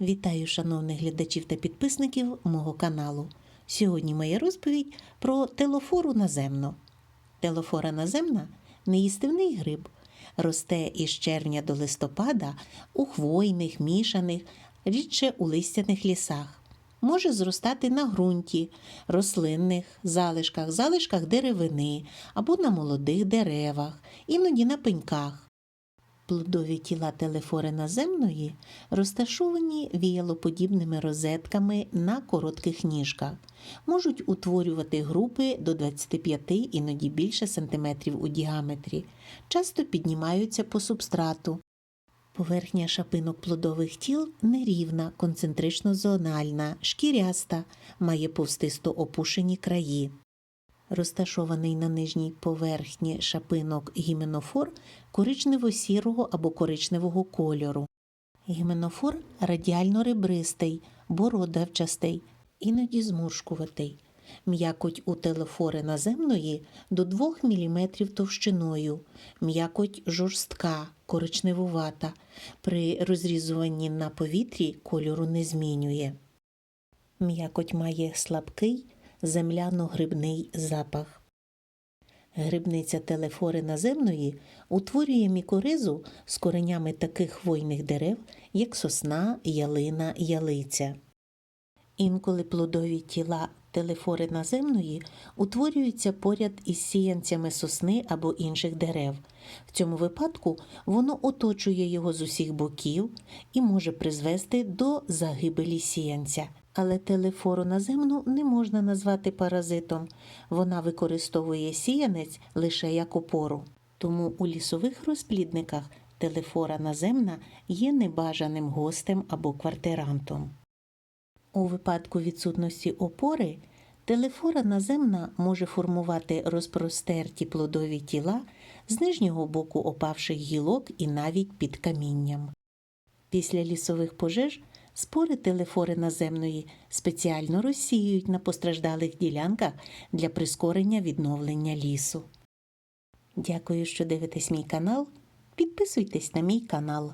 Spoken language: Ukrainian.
Вітаю шановних глядачів та підписників мого каналу. Сьогодні моя розповідь про телофору наземну. Телофора наземна неїстивний гриб. Росте із червня до листопада у хвойних, мішаних, рідше у листяних лісах. Може зростати на ґрунті, рослинних залишках, залишках деревини або на молодих деревах, іноді на пеньках. Плодові тіла телефори наземної розташовані віялоподібними розетками на коротких ніжках, можуть утворювати групи до 25 іноді більше сантиметрів у діаметрі, часто піднімаються по субстрату. Поверхня шапинок плодових тіл нерівна, концентрично-зональна, шкіряста, має повстисто опушені краї. Розташований на нижній поверхні шапинок гіменофор коричнево-сірого або коричневого кольору. Гіменофор радіально-ребристий, бородавчастий, іноді зморшкуватий. М'якоть у телефори наземної до 2 мм товщиною, м'якоть жорстка, коричневувата. При розрізуванні на повітрі кольору не змінює. М'якоть має слабкий земляно-грибний запах. Грибниця телефори наземної утворює мікоризу з коренями таких хвойних дерев, як сосна, ялина, ялиця. Інколи плодові тіла телефори наземної утворюються поряд із сіянцями сосни або інших дерев. В цьому випадку воно оточує його з усіх боків і може призвести до загибелі сіянця. Але телефору наземну не можна назвати паразитом. Вона використовує сіянець лише як опору. Тому у лісових розплідниках телефора наземна є небажаним гостем або квартирантом. У випадку відсутності опори телефора наземна може формувати розпростерті плодові тіла з нижнього боку опавших гілок і навіть під камінням. Після лісових пожеж спори телефори наземної спеціально розсіюють на постраждалих ділянках для прискорення відновлення лісу. Дякую, що дивитесь мій канал. Підписуйтесь на мій канал.